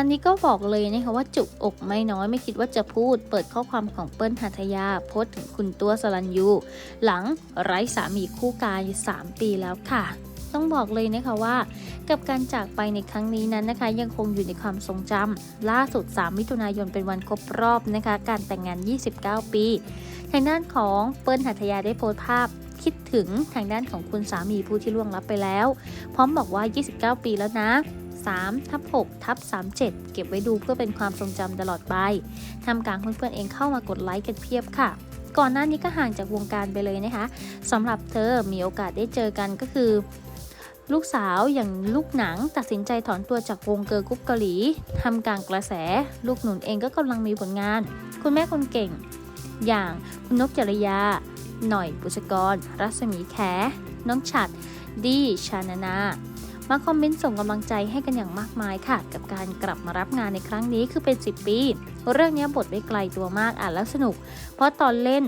านนี้ก็บอกเลยนะคะว่าจุกอกไม่น้อยไม่คิดว่าจะพูด เปิดข้อความของเปิ้ลหัทยาโพสถึงคุณตัวสลันยู หลังไร้สามีคู่กาย 3 ปีแล้วค่ะ ต้องบอกเลยนะคะว่า กับการจากไปในครั้งนี้นั้นนะคะ ยังคงอยู่ในความทรงจำล่าสุด 3 มิถุนายนเป็นวันครบรอบนะคะ การแต่งงาน 29 ปีทางด้านของเปิ้ลหัทยาได้โพสต์ภาพคิดถึงทางด้านของคุณสามีผู้ที่ล่วงลับไปแล้ว พร้อมบอกว่า 29 ปีแล้วนะ 3ทับ6ทับ37 เก็บไว้ดูเพื่อเป็นความทรงจำตลอดไปทำกลางเพื่อนๆเองเข้ามากดไลค์กันเพียบค่ะ ก่อนหน้านี้ก็ห่างจากวงการไปเลยนะคะสำหรับเธอมีโอกาสได้เจอกันก็คือ ลูกสาวอย่างลูกหนังตัดสินใจถอนตัวจากวงเกิร์ลกรุ๊ปเกาหลีทำกลางกระแส ลูกหนุนเองก็กำลังมีผลงาน คุณแม่คนเก่ง อย่างคุณนกจริยา หน่อยบุษกร รัศมีแขน้องฉัด ดีชานานา มาคอมเมนต์ส่งกำลังใจให้กันอย่างมากมายค่ะ กับการกลับมารับงานในครั้งนี้คือเป็น 10 ปี เรื่องนี้บทไม่ไกลตัวมากอ่านแล้วสนุก เพราะตอนเล่น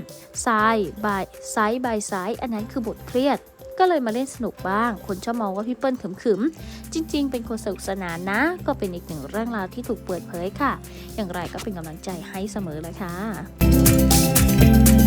ซ้ายบายซ้ายบายซ้าย อันนั้นคือบทเครียดก็เลยมาเล่นสนุกบ้าง คนชอบมองว่าพี่เปิ้ลขึมๆ จริง ๆ เป็นคนสนุกสนานนะ ก็เป็นอีกหนึ่งเรื่องราวที่ถูกเปิดเผยค่ะ อย่างไรก็เป็นกำลังใจให้เสมอเลยค่ะ